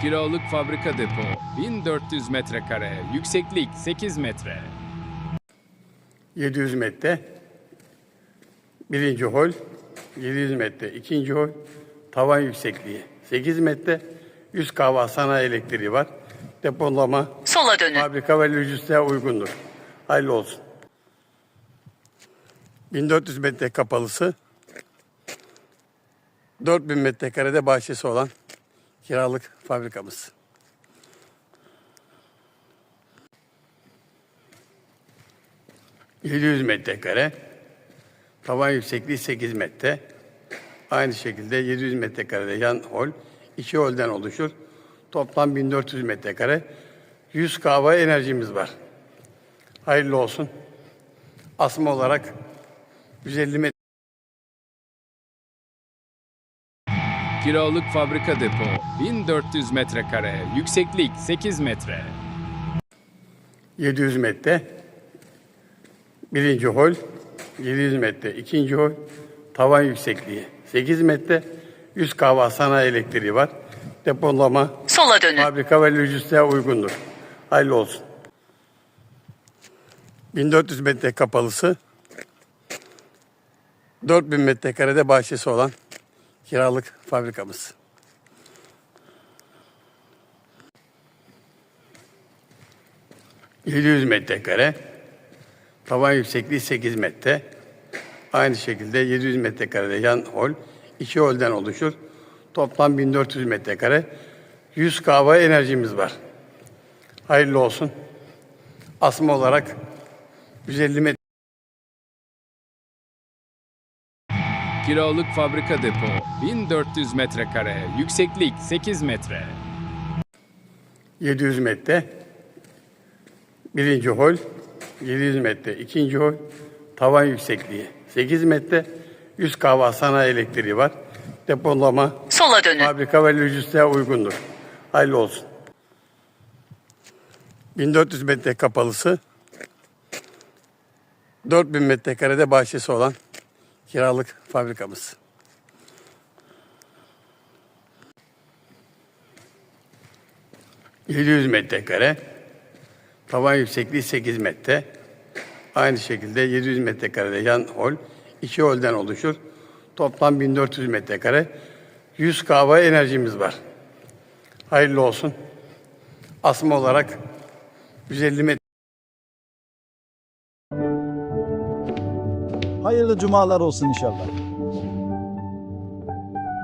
Kiralık fabrika depo 1400 metrekare, yükseklik 8 metre. 700 metre birinci hol, 700 metre ikinci hol, tavan yüksekliği 8 metre, 100 kava sanayi elektriği var. Depolama Sola dönün. fabrika ve lojistliğe uygundur. Hayırlı olsun. 1400 metre kapalısı, 4000 metrekarede bahçesi olan kiralık fabrikamız. ...700 metrekare... ...tavan yüksekliği 8 metre... ...aynı şekilde 700 metrekarede yan hol... ...iki holden oluşur... ...toplam 1400 metrekare... ...100 kahve enerjimiz var... ...hayırlı olsun... ...asma olarak... ...150 metre... Kiralık fabrika depo 1400 metrekare, yükseklik 8 metre. 700 metre birinci hol, 700 metre ikinci hol, tavan yüksekliği 8 metre, 100 kava sanayi elektriği var. Depolama Sola dönün. fabrika ve lojistliğe uygundur. Hayırlı olsun. 1400 metre kapalısı, 4000 metrekarede bahçesi olan kiralık fabrikamız. ...700 metrekare... ...tavan yüksekliği 8 metre... ...aynı şekilde 700 metrekarede yan hol... ...iki holden oluşur... ...toplam 1400 metrekare... ...100 kahve enerjimiz var. Hayırlı olsun. Asma olarak 150 metre... Kiralık fabrika depo 1400 metrekare, yükseklik 8 metre. 700 metre birinci hol, 700 metre ikinci hol, tavan yüksekliği 8 metre, 100 kava sanayi elektriği var. Depolama Sola dönün. fabrika ve lojistliğe uygundur. Hayırlı olsun. 1400 metre kapalısı, 4000 metrekarede bahçesi olan kiralık fabrikamız. ...700 metrekare... ...tavan yüksekliği 8 metre... ...aynı şekilde 700 metrekarede yan hol... ...iki holden oluşur... ...toplam 1400 metrekare... ...100 kahve enerjimiz var. Hayırlı olsun. Asma olarak 150 metre... Hayırlı cumalar olsun inşallah.